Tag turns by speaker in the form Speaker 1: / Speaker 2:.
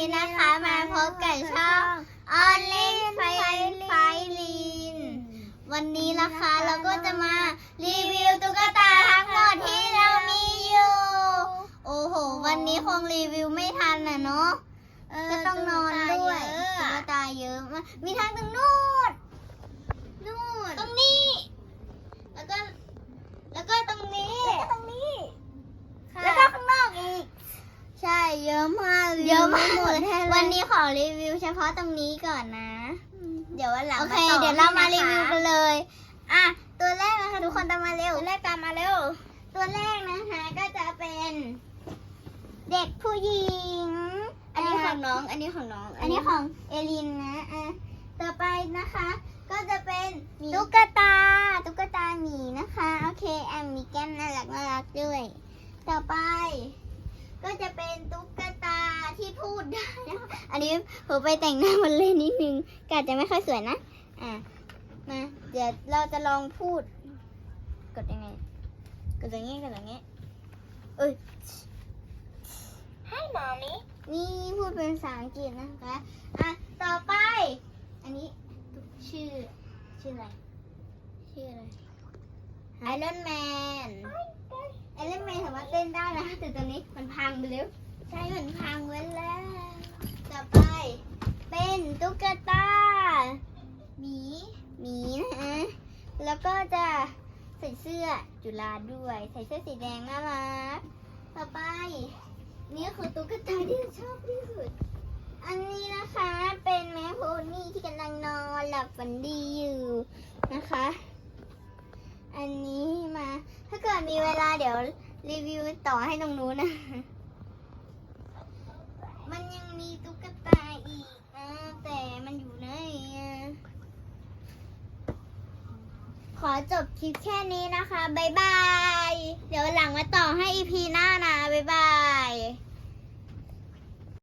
Speaker 1: นี้นะคะมาพบกับช่องออนเล่นไฟไฟลิน วันนี้นะคะเราก็จะมารีวิวตุ๊กตาทั้งหมดที่เรามีอยู่ โอ้โห วันนี้คงรีวิวไม่ทันน่ะเนาะก็ต้องนอนด้วยตุ๊กตาเยอะมากมีทั้งตรงนู้นนู่นตรงนี้ แล้วก็ แล้วก็ตรงนี้ ตรงนี้ แล้วก็ข้างนอกอีก ใช่ เยอะมากเยอะมากหมดวันนี้ขอรีวิวเฉพาะตรงนี้ก่อนนะ
Speaker 2: เดี๋ยววันหลัง
Speaker 1: โอเค
Speaker 2: ต่
Speaker 1: เดี๋ยวเรามา
Speaker 2: ให้
Speaker 1: รี
Speaker 2: นะคะ
Speaker 1: วิวกันเลย อะ ตัวแรกนะคะทุกคนตามมาเร็ว
Speaker 2: ตัวแรกตามมาเร็ว
Speaker 1: ตัวแรกนะคะก็จะเป็นเด็กผู้หญิง
Speaker 2: อันนี้ของน้อง อันนี้ของน้อง
Speaker 1: อันนี้ของเอลินนะอะต่อไปนะคะ ก็จะเป็น
Speaker 2: หมี
Speaker 1: ตุ๊กตา ตุ๊กตาหมีนะคะ โอเคแอมมีแก้มน่ารักน่ารักด้วย ต่อไป ก็จะเป็นตุ๊กตาที่พูดได้นะคะ อันนี้ผมไปแต่งหน้ามันเล่นนิดนึงกอาจจะไม่ค่อยสวยนะ อะ มา เดี๋ยวเราจะลองพูด กดยังไง กดอย่างงี้กดอย่างงี้เอ้ย
Speaker 2: Hi mommy
Speaker 1: นี่พูดเป็นภาษาอังกฤษนะคะ อะ ต่อไป อันนี้ชื่อ ชื่ออะไร ชื่ออะไร
Speaker 2: Iron Man
Speaker 1: เอลเมนสามารถเต้นได้นะแต่ตอนนี้มันพังไปแล้ว
Speaker 2: ใช่มันพังไว้แล้ว
Speaker 1: ต่อไป เป็นตุ๊กตา
Speaker 2: หมี
Speaker 1: หมีนะฮะแล้วก็จะใส่เสื้อจุฬาด้วย ใส่เสื้อสีแดงน่ารัก ต่อไป นี่คือตุ๊กตาที่ชอบที่สุด อันนี้นะคะเป็นแม่โพนี่ที่กำลังนอนหลับฝันดีอยู่นะคะ อันนี้มา ถ้าเกิดมีเวลาเดี๋ยวรีวิวต่อให้ตรงนู้นนะ ขอจบคลิปแค่นี้นะคะ บ๊ายบาย เดี๋ยวหลังมาต่อให้ EP